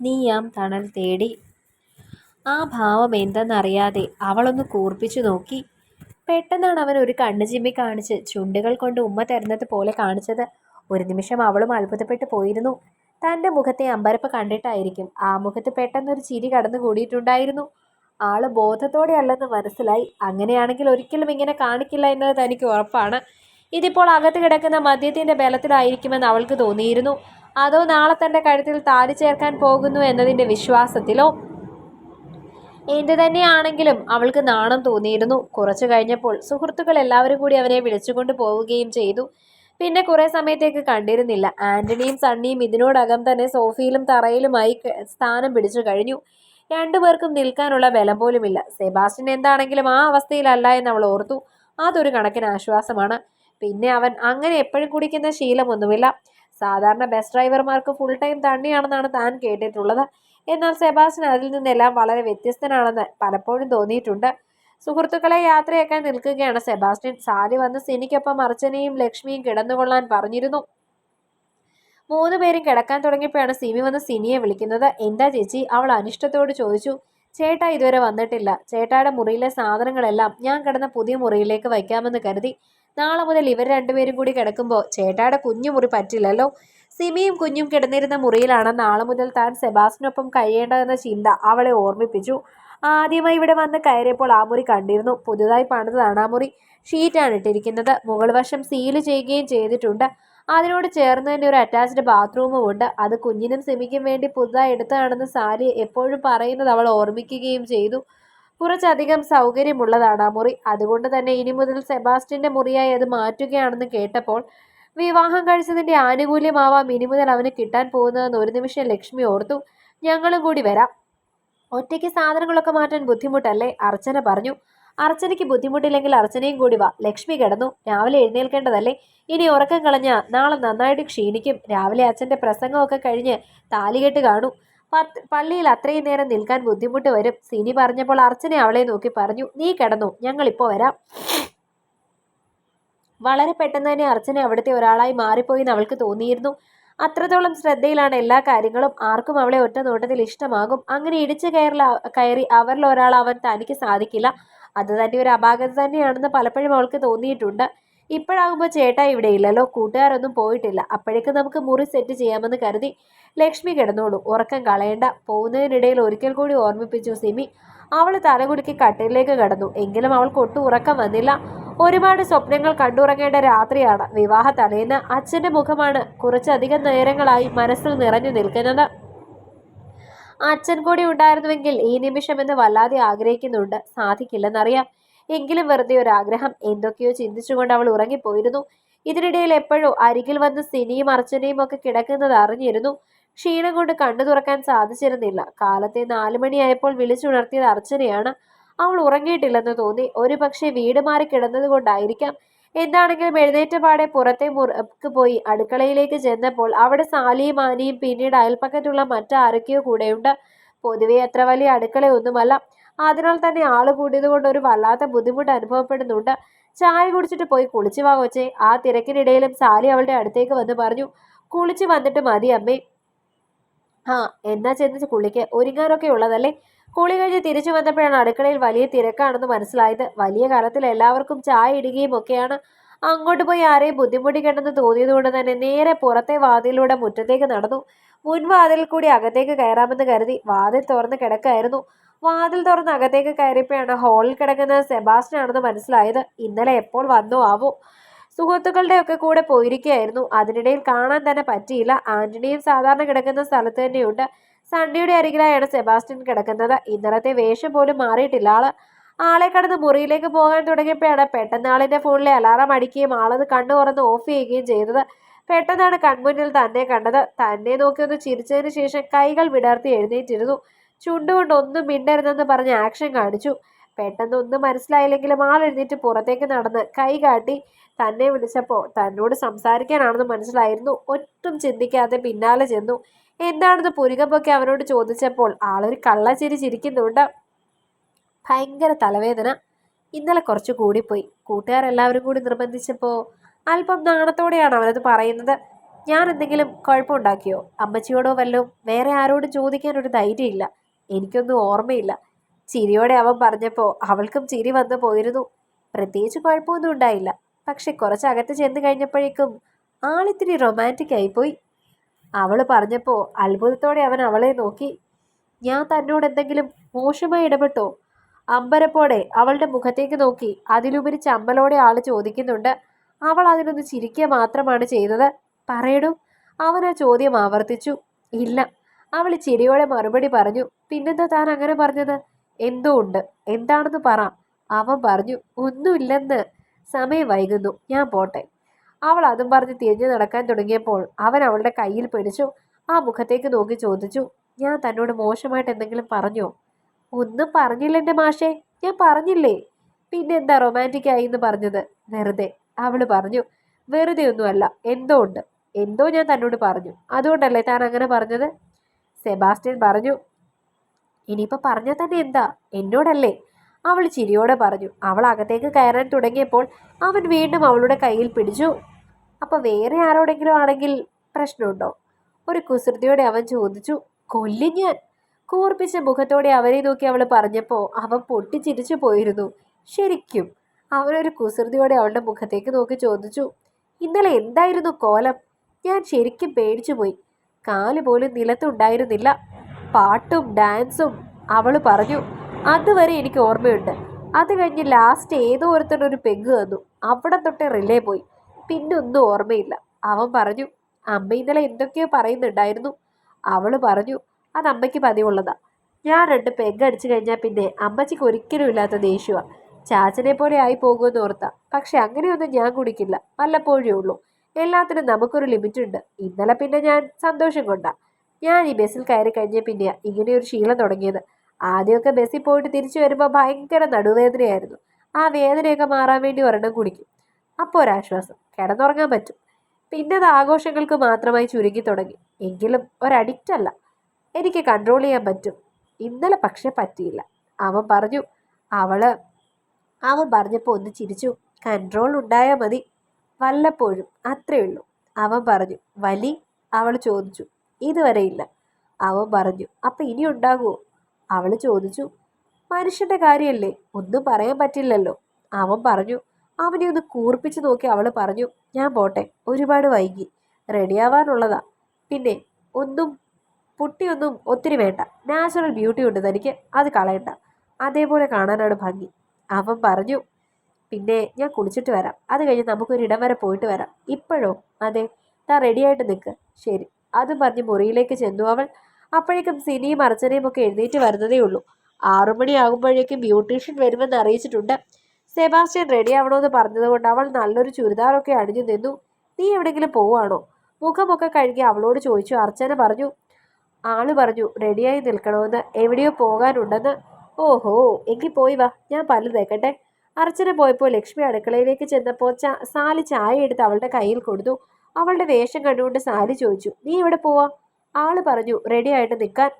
നീയാം തണൽ തേടി. ആ ഭാവം എന്തെന്നറിയാതെ അവളൊന്ന് കൂർപ്പിച്ചു നോക്കി. പെട്ടെന്നാണ് അവൻ ഒരു കണ്ണു ചിമ്മി കാണിച്ച് ചുണ്ടുകൾ കൊണ്ട് ഉമ്മ തരുന്നത് പോലെ കാണിച്ചത്. ഒരു നിമിഷം അവളും അത്ഭുതപ്പെട്ടു പോയിരുന്നു. തന്റെ മുഖത്തെ അമ്പരപ്പ് കണ്ടിട്ടായിരിക്കും ആ മുഖത്ത് പെട്ടെന്നൊരു ചിരി കടന്നു കൂടിയിട്ടുണ്ടായിരുന്നു ആൾ ബോധത്തോടെ അല്ലെന്ന് മനസ്സിലായി. അങ്ങനെയാണെങ്കിൽ ഒരിക്കലും ഇങ്ങനെ കാണിക്കില്ല എന്നത് തനിക്ക് ഉറപ്പാണ്. ഇതിപ്പോൾ അകത്ത് കിടക്കുന്ന മദ്യത്തിന്റെ ബലത്തിലായിരിക്കുമെന്ന് അവൾക്ക് തോന്നിയിരുന്നു. അതോ നാളെ തന്റെ കഴുത്തിൽ താടി ചേർക്കാൻ പോകുന്നു എന്നതിന്റെ വിശ്വാസത്തിലോ? എന്തു തന്നെയാണെങ്കിലും അവൾക്ക് നാണം തോന്നിയിരുന്നു. കുറച്ചു കഴിഞ്ഞപ്പോൾ സുഹൃത്തുക്കൾ എല്ലാവരും കൂടി അവനെ വിളിച്ചുകൊണ്ട് പോവുകയും ചെയ്തു. പിന്നെ കുറെ സമയത്തേക്ക് കണ്ടിരുന്നില്ല. ആന്റണിയും സണ്ണിയും ഇതിനോടകം തന്നെ സോഫിയിലും തറയിലുമായി സ്ഥാനം പിടിച്ചു കഴിഞ്ഞു. രണ്ടുപേർക്കും നിൽക്കാനുള്ള ബലം പോലുമില്ല. സെബാസ്റ്റ്യൻ എന്താണെങ്കിലും ആ അവസ്ഥയിലല്ല എന്ന് അവൾ ഓർത്തു. അതൊരു കണക്കിന് ആശ്വാസമാണ്. പിന്നെ അവൻ അങ്ങനെ എപ്പോഴും കുടിക്കുന്ന ശീലമൊന്നുമില്ല. സാധാരണ ബസ് ഡ്രൈവർമാർക്ക് ഫുൾ ടൈം തണ്ണിയാണെന്നാണ് താൻ കേട്ടിട്ടുള്ളത്. എന്നാൽ സെബാസ്റ്റ്യൻ അതിൽ നിന്നെല്ലാം വളരെ വ്യത്യസ്തനാണെന്ന് പലപ്പോഴും തോന്നിയിട്ടുണ്ട്. സുഹൃത്തുക്കളെ യാത്രയാക്കാൻ നിൽക്കുകയാണ് സെബാസ്റ്റ്യൻ. സാലി വന്ന് സിനിക്കൊപ്പം അർച്ചനയും ലക്ഷ്മിയും കിടന്നുകൊള്ളാൻ പറഞ്ഞിരുന്നു. മൂന്നുപേരും കിടക്കാൻ തുടങ്ങിയപ്പോഴാണ് സിമി വന്ന് സിനിയെ വിളിക്കുന്നത്. എന്താ ചേച്ചി? അവൾ അനിഷ്ടത്തോട് ചോദിച്ചു. ചേട്ടാ ഇതുവരെ വന്നിട്ടില്ല. ചേട്ടായുടെ മുറിയിലെ സാധനങ്ങളെല്ലാം ഞാൻ കിടന്ന പുതിയ മുറിയിലേക്ക് വയ്ക്കാമെന്ന് കരുതി. നാളെ മുതൽ ഇവർ രണ്ടുപേരും കൂടി കിടക്കുമ്പോൾ ചേട്ടായുടെ കുഞ്ഞു മുറി പറ്റില്ലല്ലോ. സിമിയും കുഞ്ഞും കിടന്നിരുന്ന മുറിയിലാണ് നാളെ മുതൽ താൻ സെബാസ്റ്റിനൊപ്പം കഴിയേണ്ടതെന്ന ചിന്ത അവളെ ഓർമ്മിപ്പിച്ചു. ആദ്യമായി ഇവിടെ വന്ന് കയറിയപ്പോൾ ആ മുറി കണ്ടിരുന്നു. പുതുതായി പണിതാണ് ആ മുറി. ഷീറ്റാണ് ഇട്ടിരിക്കുന്നത്. മുകൾ വശം സീൽ ചെയ്യുകയും ചെയ്തിട്ടുണ്ട്. അതിനോട് ചേർന്ന് തന്നെ ഒരു അറ്റാച്ച്ഡ് ബാത്റൂമും ഉണ്ട്. അത് കുഞ്ഞിനും സിമിക്കും വേണ്ടി പുതുതായി എടുത്തതാണെന്ന് സാരി എപ്പോഴും പറയുന്നത് അവൾ ഓർമ്മിക്കുകയും ചെയ്തു. കുറച്ചധികം സൗകര്യമുള്ളതാണ് ആ മുറി. അതുകൊണ്ട് തന്നെ ഇനി മുതൽ സെബാസ്റ്റിന്റെ മുറിയായി അത് മാറ്റുകയാണെന്ന് കേട്ടപ്പോൾ വിവാഹം കഴിച്ചതിന്റെ ആനുകൂല്യമാവാം ഇനി മുതൽ അവന് കിട്ടാൻ പോകുന്നതെന്ന് ഒരു നിമിഷം ലക്ഷ്മി ഓർത്തു. ഞങ്ങളും കൂടി വരാം. ഒറ്റയ്ക്ക് സാധനങ്ങളൊക്കെ മാറ്റാൻ ബുദ്ധിമുട്ടല്ലേ? അർച്ചന പറഞ്ഞു. അർച്ചനയ്ക്ക് ബുദ്ധിമുട്ടില്ലെങ്കിൽ അർച്ചനയും കൂടി വാ. ലക്ഷ്മി കിടന്നു. രാവിലെ എഴുന്നേൽക്കേണ്ടതല്ലേ? ഇനി ഉറക്കം കളഞ്ഞ നാളെ നന്നായിട്ട് ക്ഷീണിക്കും. രാവിലെ അച്ഛന്റെ പ്രസംഗമൊക്കെ കഴിഞ്ഞ് താലികെട്ട് കാണൂ. പത്ത് പള്ളിയിൽ അത്രയും നേരം നിൽക്കാൻ ബുദ്ധിമുട്ട് വരും. സിനി പറഞ്ഞപ്പോൾ അർച്ചന അവളെ നോക്കി പറഞ്ഞു നീ കിടന്നു ഞങ്ങളിപ്പോൾ വരാം. വളരെ പെട്ടെന്ന് തന്നെ അർച്ചന അവിടുത്തെ ഒരാളായി മാറിപ്പോയി അവൾക്ക് തോന്നിയിരുന്നു. അത്രത്തോളം ശ്രദ്ധയിലാണ് എല്ലാ കാര്യങ്ങളും. ആർക്കും അവളെ ഒറ്റ നോട്ടത്തിൽ ഇഷ്ടമാകും. അങ്ങനെ ഇടിച്ചു കയറി കയറി അവരിൽ അവൻ തനിക്ക് സാധിക്കില്ല. അത് തന്നെ ഒരു അപാകത തന്നെയാണെന്ന് പലപ്പോഴും അവൾക്ക് തോന്നിയിട്ടുണ്ട്. ഇപ്പോഴാകുമ്പോൾ ചേട്ടാ ഇവിടെ ഇല്ലല്ലോ കൂട്ടുകാരൊന്നും പോയിട്ടില്ല. അപ്പോഴേക്ക് നമുക്ക് മുറി സെറ്റ് ചെയ്യാമെന്ന് കരുതി ലക്ഷ്മി കിടന്നോളൂ. ഉറക്കം കളയണ്ട. പോകുന്നതിനിടയിൽ ഒരിക്കൽ കൂടി ഓർമ്മിപ്പിച്ചു സിമി. അവൾ തലകുടുക്കി കട്ടിലേക്ക് കിടന്നു. എങ്കിലും അവൾക്ക് ഒട്ടും ഉറക്കം വന്നില്ല. ഒരുപാട് സ്വപ്നങ്ങൾ കണ്ടുറങ്ങേണ്ട രാത്രിയാണ്. വിവാഹ തലേന്ന് അച്ഛന്റെ മുഖമാണ് കുറച്ചധികം നേരങ്ങളായി മനസ്സിൽ നിറഞ്ഞു നിൽക്കുന്നത്. അച്ഛൻ കൂടി ഉണ്ടായിരുന്നുവെങ്കിൽ ഈ നിമിഷം എന്ന് വല്ലാതെ ആഗ്രഹിക്കുന്നുണ്ട്. സാധിക്കില്ലെന്നറിയാം. എങ്കിലും വെറുതെ ഒരു ആഗ്രഹം എന്തൊക്കെയോ ചിന്തിച്ചുകൊണ്ട് അവൾ ഉറങ്ങിപ്പോയിരുന്നു. ഇതിനിടയിൽ എപ്പോഴോ അരികിൽ വന്ന് സിനിയും അർച്ചനയും ഒക്കെ കിടക്കുന്നത് അറിഞ്ഞിരുന്നു. ക്ഷീണം കൊണ്ട് കണ്ണു തുറക്കാൻ സാധിച്ചിരുന്നില്ല. കാലത്തെ നാലു മണിയായപ്പോൾ വിളിച്ചുണർത്തിയത് അർച്ചനയാണ്. അവൾ ഉറങ്ങിയിട്ടില്ലെന്ന് തോന്നി. ഒരു പക്ഷേ വീട് മാറി കിടന്നത് കൊണ്ടായിരിക്കാം. എന്താണെങ്കിലും എഴുന്നേറ്റപാടെ പുറത്തെ മുറക്ക് പോയി അടുക്കളയിലേക്ക് ചെന്നപ്പോൾ അവിടെ സാലിയും ആനിയും പിന്നീട് അയൽപ്പക്കത്തുള്ള മറ്റാരൊക്കെയോ കൂടെയുണ്ട്. പൊതുവെ അത്ര വലിയ അടുക്കളയൊന്നുമല്ല. അതിനാൽ തന്നെ ആൾ കൂടിയതുകൊണ്ട് ഒരു വല്ലാത്ത ബുദ്ധിമുട്ട് അനുഭവപ്പെടുന്നുണ്ട്. ചായ കുടിച്ചിട്ട് പോയി കുളിച്ചു വാ കൊച്ചേ. ആ തിരക്കിനിടയിലും സാലി അവളുടെ അടുത്തേക്ക് വന്ന് പറഞ്ഞു കുളിച്ചു വന്നിട്ട് മതി അമ്മേ. ആ എന്നാ ചെന്ന് കുളിക്ക്. ഒരുങ്ങാനൊക്കെ ഉള്ളതല്ലേ? കുളി കഴിഞ്ഞ് തിരിച്ചു വന്നപ്പോഴാണ് അടുക്കളയിൽ വലിയ തിരക്കാണെന്ന് മനസ്സിലായത്. വലിയ കലത്തിൽ എല്ലാവർക്കും ചായ ഇടുകയും ഒക്കെയാണ് അങ്ങോട്ട് പോയി ആരെയും ബുദ്ധിമുട്ടിക്കണ്ടെന്ന് തോന്നിയതുകൊണ്ട് തന്നെ നേരെ പുറത്തെ വാതിലൂടെ മുറ്റത്തേക്ക് നടന്നു. മുൻവാതിൽ കൂടി അകത്തേക്ക് കയറാമെന്ന് കരുതി വാതിൽ തുറന്ന് കിടക്കായിരുന്നു. വാതിൽ തുറന്ന് അകത്തേക്ക് കയറിയപ്പോഴാണ് ഹാളിൽ കിടക്കുന്ന സെബാസ്റ്റ്യൻ ആണെന്ന് മനസ്സിലായത്. ഇന്നലെ എപ്പോൾ വന്നോ ആവോ? സുഹൃത്തുക്കളുടെ ഒക്കെ കൂടെ പോയിരിക്കുകയായിരുന്നു. അതിനിടയിൽ കാണാൻ തന്നെ പറ്റിയില്ല. ആന്റണിയും സാധാരണ കിടക്കുന്ന സ്ഥലത്ത് തന്നെയുണ്ട്. സണ്ണിയുടെ അരികിലായാണ് സെബാസ്റ്റ്യൻ കിടക്കുന്നത്. ഇന്നലത്തെ വേഷം പോലും മാറിയിട്ടില്ല. ആൾ ആളെ കടന്ന് മുറിയിലേക്ക് പോകാൻ തുടങ്ങിയപ്പോഴാണ് പെട്ടെന്ന് ആളിന്റെ ഫോണിലെ അലാറം അടിക്കുകയും ആളത് കണ്ണു തുറന്ന് ഓഫ് ചെയ്യുകയും ചെയ്തത്. പെട്ടെന്നാണ് കൺമുന്നിൽ തന്നെ കണ്ടത്. തന്നെ നോക്കി ഒന്ന് ചിരിച്ചതിന് ശേഷം കൈകൾ വിടർത്തി എഴുന്നേറ്റിരുന്നു. ചുണ്ടുകൊണ്ട് ഒന്നും മിണ്ടരുതെന്ന് പറഞ്ഞ് ആക്ഷൻ കാണിച്ചു. പെട്ടെന്ന് ഒന്നും മനസ്സിലായില്ലെങ്കിലും ആൾ എഴുന്നേറ്റ് പുറത്തേക്ക് നടന്ന് കൈ കാട്ടി തന്നെ വിളിച്ചപ്പോൾ തന്നോട് സംസാരിക്കാനാണെന്ന് മനസ്സിലായിരുന്നു. ഒട്ടും ചിന്തിക്കാതെ പിന്നാലെ ചെന്നു. എന്താണെന്ന് പുരികപ്പൊക്കെ അവനോട് ചോദിച്ചപ്പോൾ ആളൊരു കള്ളച്ചിരി ചിരിക്കുന്നുണ്ട്. ഭയങ്കര തലവേദന. ഇന്നലെ കുറച്ച് കൂടിപ്പോയി. കൂട്ടുകാരെല്ലാവരും കൂടി നിർബന്ധിച്ചപ്പോൾ അല്പം നാണത്തോടെയാണ് അവനത് പറയുന്നത്. ഞാൻ എന്തെങ്കിലും കുഴപ്പമുണ്ടാക്കിയോ? അമ്മച്ചിയോടോ വല്ലതും? വേറെ ആരോടും ചോദിക്കാൻ ഒരു ധൈര്യമില്ല. എനിക്കൊന്നും ഓർമ്മയില്ല. ചിരിയോടെ അവൻ പറഞ്ഞപ്പോൾ അവൾക്കും ചിരി വന്നു പോയിരുന്നു. പ്രത്യേകിച്ച് കുഴപ്പമൊന്നും ഉണ്ടായില്ല. പക്ഷെ കുറച്ച് അകത്ത് ചെന്ന് കഴിഞ്ഞപ്പോഴേക്കും ആളിത്തിരി റൊമാന്റിക് ആയിപ്പോയി. അവൾ പറഞ്ഞപ്പോൾ അത്ഭുതത്തോടെ അവൻ അവളെ നോക്കി. ഞാൻ തന്നോട് എന്തെങ്കിലും മോശമായി ഇടപെട്ടോ? അമ്പരപ്പോടെ അവളുടെ മുഖത്തേക്ക് നോക്കി. അതിലുപരി ചമ്മലോടെ ആൾ ചോദിക്കുന്നുണ്ട്. അവൾ അതിനൊന്ന് ചിരിക്കുക മാത്രമാണ് ചെയ്തത്? പറയടൂ. അവൻ ആ ചോദ്യം ആവർത്തിച്ചു. ഇല്ല. അവൾ ചിരിയോടെ മറുപടി പറഞ്ഞു. പിന്നെന്താ താൻ അങ്ങനെ പറഞ്ഞത്? എന്തോ ഉണ്ട്. എന്താണെന്ന് പറ. അവൻ പറഞ്ഞു. ഒന്നുമില്ലെന്ന്. സമയം വൈകുന്നു. ഞാൻ പോട്ടെ. അവൾ അതും പറഞ്ഞ് തിരിഞ്ഞു നടക്കാൻ തുടങ്ങിയപ്പോൾ അവൻ അവളുടെ കയ്യിൽ പിടിച്ചു ആ മുഖത്തേക്ക് നോക്കി ചോദിച്ചു ഞാൻ തന്നോട് മോശമായിട്ട് എന്തെങ്കിലും പറഞ്ഞോ? ഒന്നും പറഞ്ഞില്ല എന്റെ മാഷേ ഞാൻ പറഞ്ഞില്ലേ? പിന്നെ എന്താ റൊമാന്റിക് ആയി എന്ന് പറഞ്ഞത്? വെറുതെ അവൾ പറഞ്ഞു. വെറുതെ ഒന്നുമല്ല എന്തോ ഉണ്ട്. എന്തോ ഞാൻ തന്നോട് പറഞ്ഞു. അതുകൊണ്ടല്ലേ താൻ അങ്ങനെ പറഞ്ഞത്? സെബാസ്റ്റ്യൻ പറഞ്ഞു. ഇനിയിപ്പോൾ പറഞ്ഞാൽ തന്നെ എന്താ? എന്നോടല്ലേ? അവൾ ചിരിയോടെ പറഞ്ഞു അവൾ അകത്തേക്ക് കയറാൻ തുടങ്ങിയപ്പോൾ അവൻ വീണ്ടും അവളുടെ കയ്യിൽ പിടിച്ചു. അപ്പോൾ വേറെ ആരോടെങ്കിലും ആണെങ്കിൽ പ്രശ്നമുണ്ടോ? ഒരു കുസൃതിയോടെ അവൻ ചോദിച്ചു കൊല്ലി ഞാൻ. കൂർപ്പിച്ച മുഖത്തോടെ അവനെ നോക്കി അവൾ പറഞ്ഞപ്പോൾ അവൻ പൊട്ടിച്ചിരിച്ചു പോയിരുന്നു. ശരിക്കും അവനൊരു കുസൃതിയോടെ അവളുടെ മുഖത്തേക്ക് നോക്കി ചോദിച്ചു ഇന്നലെ എന്തായിരുന്നു കോലം? ഞാൻ ശരിക്കും പേടിച്ചു പോയി. കാൽ പോലും നിലത്തുണ്ടായിരുന്നില്ല. പാട്ടും ഡാൻസും അവൾ പറഞ്ഞു അതുവരെ എനിക്ക് ഓർമ്മയുണ്ട്. അത് കഴിഞ്ഞ് ലാസ്റ്റ് ഏതോ ഒരുത്തനൊരു പെഗ് തന്നു അവിടെ തൊട്ട് റിലേ പോയി. പിന്നെ ഒന്നും ഓർമ്മയില്ല. അവൻ പറഞ്ഞു അമ്മ ഇന്നലെ എന്തൊക്കെയോ പറയുന്നുണ്ടായിരുന്നു. അവൾ പറഞ്ഞു അത് അമ്മയ്ക്ക് പതിവുള്ളതാ. ഞാൻ രണ്ട് പെഗ് അടിച്ചു കഴിഞ്ഞാൽ പിന്നെ അമ്മച്ചിക്ക് ഒരിക്കലും ഇല്ലാത്ത ദേഷ്യമാണ് ചാച്ചനെ പോലെ ആയി പോകുമെന്ന് ഓർത്താ. പക്ഷെ അങ്ങനെയൊന്നും ഞാൻ കുടിക്കില്ല. വല്ലപ്പോഴേ ഉള്ളൂ. എല്ലാത്തിനും നമുക്കൊരു ലിമിറ്റ് ഉണ്ട് ഇന്നലെ പിന്നെ ഞാൻ സന്തോഷം കൊണ്ടാ. ഞാൻ ഈ ബസ്സിൽ കയറി കഴിഞ്ഞ പിന്നെ ഇങ്ങനെ ഒരു ശീലം തുടങ്ങിയത്. ആദ്യമൊക്കെ ബസ്സിൽ പോയിട്ട് തിരിച്ചു വരുമ്പോൾ ഭയങ്കര നടുവേദനയായിരുന്നു. ആ വേദനയൊക്കെ മാറാൻ വേണ്ടി ഒരെണ്ണം കുടിക്കും. അപ്പോൾ ഒരാശ്വാസം. കിടന്നുറങ്ങാൻ പറ്റും. പിന്നെ അത് ആഘോഷങ്ങൾക്ക് മാത്രമായി ചുരുങ്ങി തുടങ്ങി. എങ്കിലും ഒരഡിക്റ്റ് അല്ല. എനിക്ക് കൺട്രോൾ ചെയ്യാൻ പറ്റും. ഇന്നലെ പക്ഷെ പറ്റിയില്ല. അവൻ പറഞ്ഞു അവൾ അവൻ പറഞ്ഞപ്പോൾ ഒന്ന് ചിരിച്ചു. കൺട്രോൾ ഉണ്ടായാൽ മതി. വല്ലപ്പോഴും. അത്രേ ഉള്ളൂ. അവൻ പറഞ്ഞു വലി അവൾ ചോദിച്ചു. ഇതുവരെ ഇല്ല. അവൻ പറഞ്ഞു അപ്പം ഇനി ഉണ്ടാകുമോ അവൾ ചോദിച്ചു മനുഷ്യന്റെ കാര്യമല്ലേ ഒന്നും പറയാൻ പറ്റില്ലല്ലോ. അവൻ പറഞ്ഞു അവനെ ഒന്ന് കൂർപ്പിച്ചു നോക്കി അവൾ പറഞ്ഞു ഞാൻ പോട്ടെ ഒരുപാട് വൈകി റെഡിയാവാനുള്ളതാ. പിന്നെ ഒന്നും പുട്ടിയൊന്നും ഒത്തിരി വേണ്ട. നാച്ചുറൽ ബ്യൂട്ടി ഉണ്ട് തനിക്ക് അത് കളയണ്ട. അതേപോലെ കാണാനാണ് ഭംഗി. അവൻ പറഞ്ഞു പിന്നെ ഞാൻ കുളിച്ചിട്ട് വരാം. അത് കഴിഞ്ഞ് നമുക്കൊരിടം വരെ പോയിട്ട് വരാം. ഇപ്പോഴോ? അതെ താ റെഡിയായിട്ട് നിൽക്ക് ശരി. അത് പറഞ്ഞ് മുറിയിലേക്ക് ചെന്നു അവൾ അപ്പോഴേക്കും സിനിയും അർച്ചനയും ഒക്കെ എഴുന്നേറ്റ് വരുന്നതേ ഉള്ളൂ. ആറുമണിയാകുമ്പോഴേക്കും ബ്യൂട്ടീഷ്യൻ വരുമെന്ന് അറിയിച്ചിട്ടുണ്ട്. സെബാസ്റ്റ്യൻ റെഡി ആവണമെന്ന് പറഞ്ഞതുകൊണ്ട് അവൾ നല്ലൊരു ചുരിദാറൊക്കെ അണിഞ്ഞു നിന്നു. നീ എവിടെങ്കിലും പോവാണോ മുഖമൊക്കെ കഴുകി അവളോട് ചോദിച്ചു. അർച്ചന പറഞ്ഞു ആൾ പറഞ്ഞു റെഡിയായി നിൽക്കണമെന്ന് എവിടെയോ പോകാനുണ്ടെന്ന്. ഓഹോ എങ്കിൽ പോയി വാ ഞാൻ പല്ല് തേക്കട്ടെ. അർച്ചന പോയപ്പോൾ ലക്ഷ്മി അടുക്കളയിലേക്ക് ചെന്നപ്പോൾ ചാ സാലി ചായ എടുത്ത് അവളുടെ കയ്യിൽ കൊടുത്തു. അവളുടെ വേഷം കണ്ടുകൊണ്ട് സാലി ചോദിച്ചു നീ എവിടെ പോവാ? ആൾ പറഞ്ഞു റെഡി ആയിട്ട് നിൽക്കാൻ.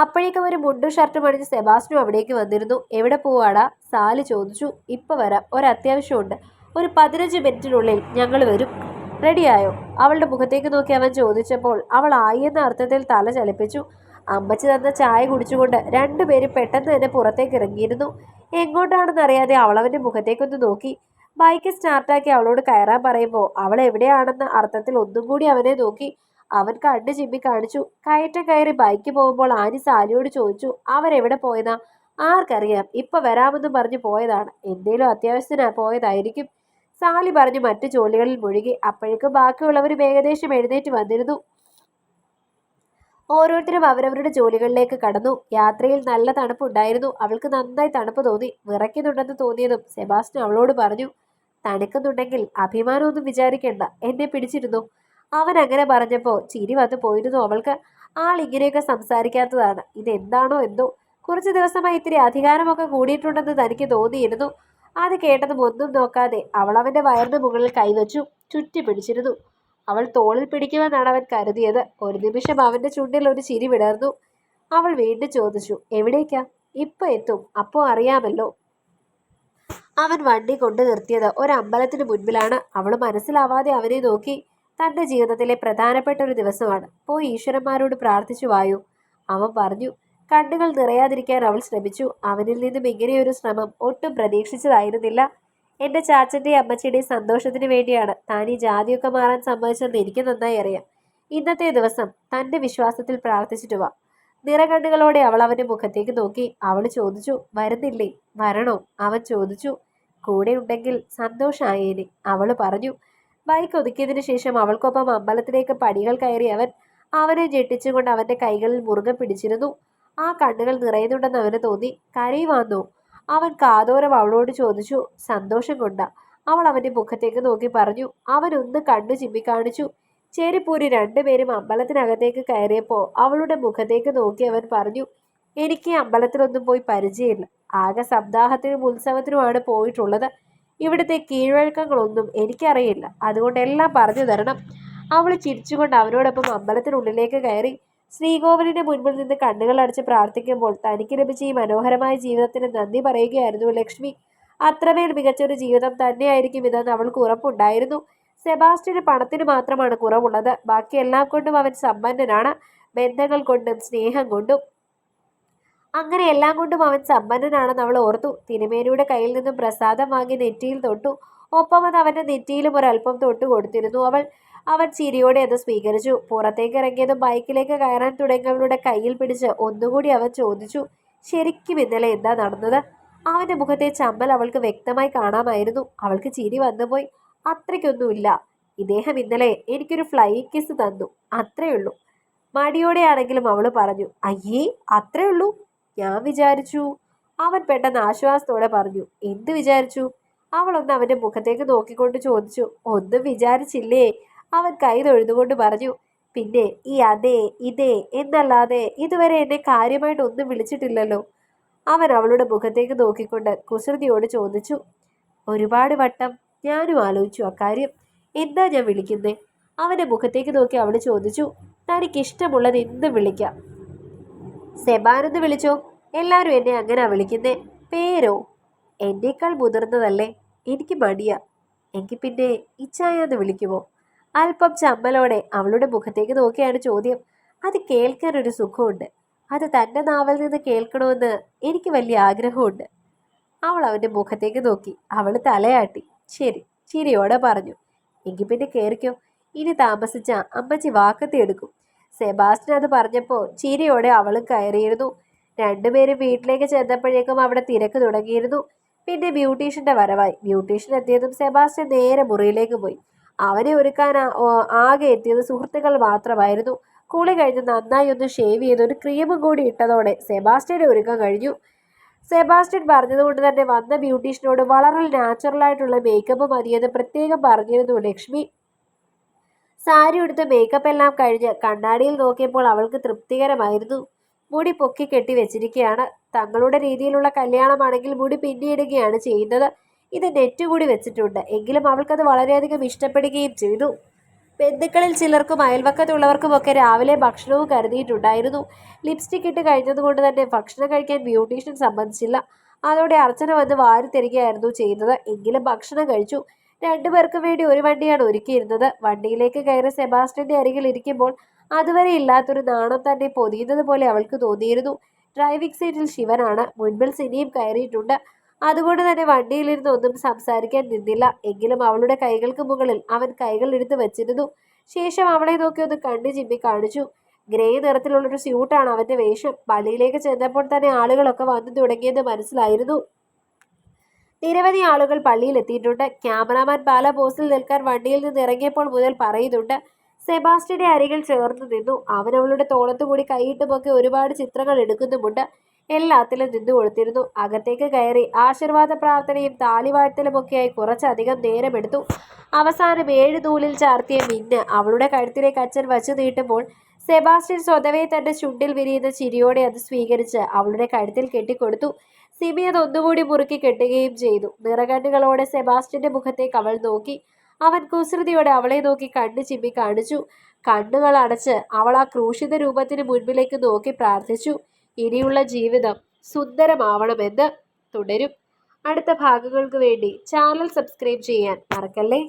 അപ്പോഴേക്കും ഒരു മുണ്ടും ഷർട്ടും അണിഞ്ഞ് സെബാസ്റ്റിനും അവിടേക്ക് വന്നിരുന്നു. എവിടെ പോവാടാ? സാൽ ചോദിച്ചു. ഇപ്പം വരാം. ഒരത്യാവശ്യമുണ്ട്. ഒരു പതിനഞ്ച് മിനിറ്റിനുള്ളിൽ ഞങ്ങൾ വരും. റെഡിയായോ അവളുടെ മുഖത്തേക്ക് നോക്കി അവൻ ചോദിച്ചപ്പോൾ അവൾ ആയി എന്ന അർത്ഥത്തിൽ തല ചലിപ്പിച്ചു. അമ്മച്ചി തന്ന ചായ കുടിച്ചുകൊണ്ട് രണ്ടുപേരും പെട്ടെന്ന് തന്നെ പുറത്തേക്ക് ഇറങ്ങിയിരുന്നു. എങ്ങോട്ടാണെന്നറിയാതെ അവന്റെ മുഖത്തേക്കൊന്ന് നോക്കി. ബൈക്ക് സ്റ്റാർട്ടാക്കി അവളോട് കയറാൻ പറയുമ്പോൾ അവൾ എവിടെയാണെന്ന അർത്ഥത്തിൽ ഒന്നും കൂടി അവനെ നോക്കി. അവൻ കണ്ണു ചിമ്മി കാണിച്ചു. കയറ്റം കയറി ബൈക്ക് പോകുമ്പോൾ ആനി സാലിയോട് ചോദിച്ചു അവരെവിടെ പോയതാ? ആർക്കറിയാം ഇപ്പൊ വരാമെന്ന് പറഞ്ഞു പോയതാണ്. എന്തേലും അത്യാവശ്യത്തിനാ പോയതായിരിക്കും. സാലി പറഞ്ഞു മറ്റു ജോലികളിൽ മുഴുകി. അപ്പോഴേക്കും ബാക്കിയുള്ളവരും ഏകദേശം എഴുന്നേറ്റ് വന്നിരുന്നു. ഓരോരുത്തരും അവരവരുടെ ജോലികളിലേക്ക് കടന്നു. യാത്രയിൽ നല്ല തണുപ്പുണ്ടായിരുന്നു. അവൾക്ക് നന്നായി തണുപ്പ് തോന്നി. വിറയ്ക്കുന്നുണ്ടെന്ന് തോന്നിയതും സെബാസ്റ്റ്യൻ അവളോട് പറഞ്ഞു തണുക്കുന്നുണ്ടെങ്കിൽ അഭിമാനമൊന്നും വിചാരിക്കേണ്ട. എന്നെ പിടിച്ചിരുന്നു? അവൻ അങ്ങനെ പറഞ്ഞപ്പോൾ ചിരി വന്ന് പോയിരുന്നു അവൾക്ക്. ആൾ ഇങ്ങനെയൊക്കെ സംസാരിക്കാത്തതാണ്. ഇതെന്താണോ എന്തോ. കുറച്ച് ദിവസമായി ഇത്തിരി അധികാരമൊക്കെ കൂടിയിട്ടുണ്ടെന്ന് തനിക്ക് തോന്നിയിരുന്നു. അത് കേട്ടതും ഒന്നും നോക്കാതെ അവൾ അവന്റെ വയറിന് മുകളിൽ കൈവച്ചു ചുറ്റി പിടിച്ചിരുന്നു. അവൾ തോളിൽ പിടിക്കുമെന്നാണ് അവൻ കരുതിയത്. ഒരു നിമിഷം അവന്റെ ചുണ്ടിൽ ഒരു ചിരി വിടർന്നു. അവൾ വീണ്ടും ചോദിച്ചു എവിടേക്കാ? ഇപ്പൊ എത്തും. അപ്പോ അറിയാമല്ലോ. അവൻ വണ്ടി കൊണ്ടു നിർത്തിയത് ഒരു മുൻപിലാണ്. അവൾ മനസ്സിലാവാതെ അവനെ നോക്കി. തന്റെ ജീവിതത്തിലെ പ്രധാനപ്പെട്ട ഒരു ദിവസമാണ്. പോയി ഈശ്വരന്മാരോട് പ്രാർത്ഥിച്ചു വായു. അവൻ പറഞ്ഞു കണ്ണുകൾ നിറയാതിരിക്കാൻ അവൾ ശ്രമിച്ചു. അവനിൽ നിന്നും ഇങ്ങനെയൊരു ശ്രമം ഒട്ടും പ്രതീക്ഷിച്ചതായിരുന്നില്ല. എന്റെ ചാച്ചന്റെയും അമ്മച്ചിയുടെയും സന്തോഷത്തിന് വേണ്ടിയാണ് താൻ ഈ ജാതിയൊക്കെ മാറാൻ സമ്മതിച്ചതെന്ന് എനിക്ക് നന്നായി അറിയാം. ഇന്നത്തെ ദിവസം തന്റെ വിശ്വാസത്തിൽ പ്രാർത്ഥിച്ചിട്ട് വാ. നിറകണ്ണുകളോടെ അവൾ അവന്റെ മുഖത്തേക്ക് നോക്കി. അവൾ ചോദിച്ചു വരുന്നില്ലേ? വരണോ? അവൻ ചോദിച്ചു കൂടെ ഉണ്ടെങ്കിൽ സന്തോഷമായേനെ അവൾ പറഞ്ഞു ബൈക്ക് ഒതുക്കിയതിനു ശേഷം അവൾക്കൊപ്പം അമ്പലത്തിലേക്ക് പടികൾ കയറി അവൻ അവനെ ഞെട്ടിച്ചുകൊണ്ട് അവന്റെ കൈകളിൽ മുറുകെ പിടിച്ചിരുന്നു. ആ കണ്ണുകൾ നിറയുന്നുണ്ടെന്ന് അവന് തോന്നി. കരയുവാന്നോ അവൻ കാതോരം അവളോട് ചോദിച്ചു. സന്തോഷം കൊണ്ട. അവൾ അവന്റെ മുഖത്തേക്ക് നോക്കി പറഞ്ഞു. അവൻ ഒന്ന് കണ്ണു ചിമ്മിക്കാണിച്ചു. ചേരിപ്പൂരി രണ്ടുപേരും അമ്പലത്തിനകത്തേക്ക് കയറിയപ്പോൾ അവളുടെ മുഖത്തേക്ക് നോക്കി അവൻ പറഞ്ഞു. എനിക്ക് അമ്പലത്തിലൊന്നും പോയി പരിചയമില്ല. ആകെ സപ്താഹത്തിനും ഉത്സവത്തിനുമാണ് പോയിട്ടുള്ളത്. ഇവിടുത്തെ കീഴ്വഴക്കങ്ങളൊന്നും എനിക്കറിയില്ല. അതുകൊണ്ട് എല്ലാം പറഞ്ഞു തരണം. അവൾ ചിരിച്ചുകൊണ്ട് അവനോടൊപ്പം അമ്പലത്തിനുള്ളിലേക്ക് കയറി. ശ്രീകോവിലിന്റെ മുൻപിൽ നിന്ന് കണ്ണുകൾ അടച്ച് പ്രാർത്ഥിക്കുമ്പോൾ തനിക്ക് ലഭിച്ച ഈ മനോഹരമായ ജീവിതത്തിന് നന്ദി പറയുകയായിരുന്നു ലക്ഷ്മി. അത്രമേൽ മികച്ചൊരു ജീവിതം തന്നെയായിരിക്കും ഇതെന്ന് അവൾക്ക് ഉറപ്പുണ്ടായിരുന്നു. സെബാസ്റ്റിന് പണത്തിന് മാത്രമാണ് കുറവുള്ളത്. ബാക്കി എല്ലാം കൊണ്ടും അവൻ സമ്പന്നനാണ്. ബന്ധങ്ങൾ കൊണ്ടും സ്നേഹം കൊണ്ടും. അങ്ങനെ എല്ലാം കൊണ്ടും അവൻ സമ്പന്നനാണെന്ന് അവൾ ഓർത്തു. തിരുമേനിയുടെ കയ്യിൽ നിന്നും പ്രസാദം വാങ്ങി നെറ്റിയിൽ തൊട്ടു. ഒപ്പം അത് അവന്റെ നെറ്റിയിലും ഒരല്പം തൊട്ടു കൊടുത്തിരുന്നു. അവൾ അവൻ ചിരിയോടെ അത് സ്വീകരിച്ചു. പുറത്തേക്ക് ഇറങ്ങിയതും ബൈക്കിലേക്ക് കയറാൻ തുടങ്ങിയവളുടെ കയ്യിൽ പിടിച്ച് ഒന്നുകൂടി അവൻ ചോദിച്ചു ശരിക്കും ഇന്നലെ എന്താ നടന്നത്? അവന്റെ മുഖത്തെ ചമ്മൽ അവൾക്ക് വ്യക്തമായി കാണാമായിരുന്നു. അവൾക്ക് ചിരി വന്നുപോയി. അത്രയ്ക്കൊന്നുമില്ല. ഇദ്ദേഹം ഇന്നലെ എനിക്കൊരു ഫ്ലൈ കിസ് തന്നു. അത്രയുള്ളൂ മടിയോടെയാണെങ്കിലും അവൾ പറഞ്ഞു അയ്യേ അത്രേ ഉള്ളൂ? ഞാൻ വിചാരിച്ചു. അവൻ പെട്ടെന്ന് ആശ്വാസത്തോടെ പറഞ്ഞു എന്ത് വിചാരിച്ചു? അവളൊന്ന് അവന്റെ മുഖത്തേക്ക് നോക്കിക്കൊണ്ട് ചോദിച്ചു ഒന്നും വിചാരിച്ചില്ലേ? അവൻ കൈ തൊഴുതുകൊണ്ട് പറഞ്ഞു പിന്നെ ഈ അതേ ഇതേ എന്നല്ലാതെ ഇതുവരെ എന്നെ കാര്യമായിട്ട് ഒന്നും വിളിച്ചിട്ടില്ലല്ലോ. അവൻ അവളുടെ മുഖത്തേക്ക് നോക്കിക്കൊണ്ട് കുസൃതിയോട് ചോദിച്ചു ഒരുപാട് വട്ടം ഞാനും ആലോചിച്ചു അക്കാര്യം. എന്താ ഞാൻ വിളിക്കുന്നേ? അവന്റെ മുഖത്തേക്ക് നോക്കി അവൾ ചോദിച്ചു തനിക്കിഷ്ടമുള്ളത് എന്തും വിളിക്കാം. സെബാനെന്ന് വിളിച്ചോ. എല്ലാവരും എന്നെ അങ്ങനെ വിളിക്കുന്നേ. പേരോ? എന്നേക്കാൾ മുതിർന്നതല്ലേ. എനിക്ക് മടിയാ. എങ്കിൽ പിന്നെ ഇച്ചായെന്ന് വിളിക്കുമോ? അല്പം ചമ്മലോടെ അവളുടെ മുഖത്തേക്ക് നോക്കിയാണ് ചോദ്യം. അത് കേൾക്കാൻ ഒരു സുഖമുണ്ട്. അത് തന്റെ നാവൽ നിന്ന് കേൾക്കണമെന്ന് എനിക്ക് വലിയ ആഗ്രഹമുണ്ട്. അവൾ അവന്റെ മുഖത്തേക്ക് നോക്കി. അവൾ തലയാട്ടി. ശരി ചിരിയോടെ പറഞ്ഞു. എങ്കിൽ പിന്നെ കയറിക്കോ ഇനി താമസിച്ച അമ്മച്ചി വാക്കത്തി എടുക്കും. സെബാസ്റ്റ്യൻ അത് പറഞ്ഞപ്പോൾ ചിരിയോടെ അവൾ കയറിയിരുന്നു. രണ്ടുപേരും വീട്ടിലേക്ക് ചെന്നപ്പോഴേക്കും അവിടെ തിരക്ക് തുടങ്ങിയിരുന്നു. പിന്നെ ബ്യൂട്ടീഷ്യന്റെ വരവായി. ബ്യൂട്ടീഷ്യൻ എത്തിയതും സെബാസ്റ്റ്യൻ നേരെ മുറിയിലേക്ക് പോയി. അവനെ ഒരുക്കാൻ ആകെ എത്തിയത് സുഹൃത്തുക്കൾ മാത്രമായിരുന്നു. കുളി കഴിഞ്ഞ് നന്നായി ഒന്ന് ഷേവ് ചെയ്ത് ഒരു ക്രീമും കൂടി ഇട്ടതോടെ സെബാസ്റ്റ്യനെ ഒരുക്കാൻ കഴിഞ്ഞു. സെബാസ്റ്റ്യൻ പറഞ്ഞതുകൊണ്ട് തന്നെ വന്ന ബ്യൂട്ടീഷ്യനോട് വളരെ നാച്ചുറലായിട്ടുള്ള മേക്കപ്പ് മതിയെന്ന് പ്രത്യേകം പറഞ്ഞിരുന്നു ലക്ഷ്മി. സാരി ഉടുത്ത് മേക്കപ്പ് എല്ലാം കഴിഞ്ഞ് കണ്ണാടിയിൽ നോക്കിയപ്പോൾ അവൾക്ക് തൃപ്തികരമായിരുന്നു. മുടി പൊക്കി കെട്ടി വെച്ചിരിക്കുകയാണ് തങ്ങളുടെ രീതിയിലുള്ള കല്യാണമാണെങ്കിൽ മുടി പിന്നിയിടുകയാണ് ചെയ്യുന്നത്. ഇത് നെറ്റ് കൂടി വെച്ചിട്ടുണ്ട്. എങ്കിലും അവൾക്കത് വളരെയധികം ഇഷ്ടപ്പെടുകയും ചെയ്തു. ബന്ധുക്കളിൽ ചിലർക്കും അയൽവക്കത്തുള്ളവർക്കുമൊക്കെ രാവിലെ ഭക്ഷണവും കരുതിയിട്ടുണ്ടായിരുന്നു. ലിപ്സ്റ്റിക് ഇട്ട് കഴിഞ്ഞതുകൊണ്ട് തന്നെ ഭക്ഷണം കഴിക്കാൻ ബ്യൂട്ടീഷ്യൻ സംബന്ധിച്ചില്ല. അതോടെ അർച്ചന വന്ന് വാരി തരികയായിരുന്നു ചെയ്യുന്നത്. എങ്കിലും ഭക്ഷണം കഴിച്ചു. രണ്ടുപേർക്കും വേണ്ടി ഒരു വണ്ടിയാണ് ഒരുക്കിയിരുന്നത്. വണ്ടിയിലേക്ക് കയറി സെബാസ്റ്റ്യന്റെ അരികിൽ ഇരിക്കുമ്പോൾ അതുവരെ ഇല്ലാത്തൊരു നാണം തന്നെ പൊതിയുന്നത് പോലെ അവൾക്ക് തോന്നിയിരുന്നു. ഡ്രൈവിംഗ് സീറ്റിൽ ശിവനാണ്. മുൻപിൽ സിനിയും കയറിയിട്ടുണ്ട്. അതുകൊണ്ട് തന്നെ വണ്ടിയിലിരുന്ന് ഒന്നും സംസാരിക്കാൻ നിന്നില്ല. എങ്കിലും അവളുടെ കൈകൾക്ക് മുകളിൽ അവൻ കൈകൾ എടുത്ത് വെച്ചിരുന്നു. ശേഷം അവളെ നോക്കി ഒന്ന് കണ്ണു ചിമ്മി കാണിച്ചു. ഗ്രേ നിറത്തിലുള്ളൊരു സ്യൂട്ടാണ് അവന്റെ വേഷം. പള്ളിയിലേക്ക് ചെന്നപ്പോൾ തന്നെ ആളുകളൊക്കെ വന്നു തുടങ്ങിയെന്ന് മനസ്സിലായിരുന്നു. നിരവധി ആളുകൾ പള്ളിയിലെത്തിയിട്ടുണ്ട്. ക്യാമറാമാൻ ബാലബോസിൽ നിൽക്കാൻ വണ്ടിയിൽ നിന്ന് ഇറങ്ങിയപ്പോൾ മുതൽ പറയുന്നുണ്ട് സെബാസ്റ്റിന്റെ അരികിൽ ചേർന്ന് നിന്നു. അവൻ അവളുടെ തോളത്തുകൂടി കൈയിട്ടുമൊക്കെ ഒരുപാട് ചിത്രങ്ങൾ എടുക്കുന്നുമുണ്ട്. എല്ലാത്തിലും നിന്നു കൊടുത്തിരുന്നു. അകത്തേക്ക് കയറി ആശീർവാദ പ്രാർത്ഥനയും താലിവാഴ്ത്തലുമൊക്കെയായി കുറച്ചധികം നേരമെടുത്തു അവസാനം ഏഴ് നൂലിൽ ചാർത്തിയ മിന്ന് അവളുടെ കഴുത്തിലേക്ക് അച്ഛൻ വച്ചു നീട്ടുമ്പോൾ സെബാസ്റ്റ്യൻ സ്വതവേ തന്റെ ചുണ്ടിൽ വിരിയുന്ന ചിരിയോടെ അത് സ്വീകരിച്ച് അവളുടെ കഴുത്തിൽ കെട്ടിക്കൊടുത്തു. സിമി അത് ഒന്നുകൂടി മുറുക്കി കെട്ടുകയും ചെയ്തു. നിറകണ്ണുകളോടെ സെബാസ്റ്റ്യന്റെ മുഖത്തേക്ക് അവൾ നോക്കി. അവൻ കുസൃതിയോടെ അവളെ നോക്കി കണ്ണു ചിമ്മി കാണിച്ചു. കണ്ണുകൾ അടച്ച് അവൾ ആ ക്രൂശിത രൂപത്തിന് മുൻപിലേക്ക് നോക്കി പ്രാർത്ഥിച്ചു. ഇനിയുള്ള ജീവിതം സുന്ദരമാവണമെന്ന് തുടരും. അടുത്ത ഭാഗങ്ങൾക്ക് വേണ്ടി ചാനൽ സബ്സ്ക്രൈബ് ചെയ്യാൻ മറക്കല്ലേ?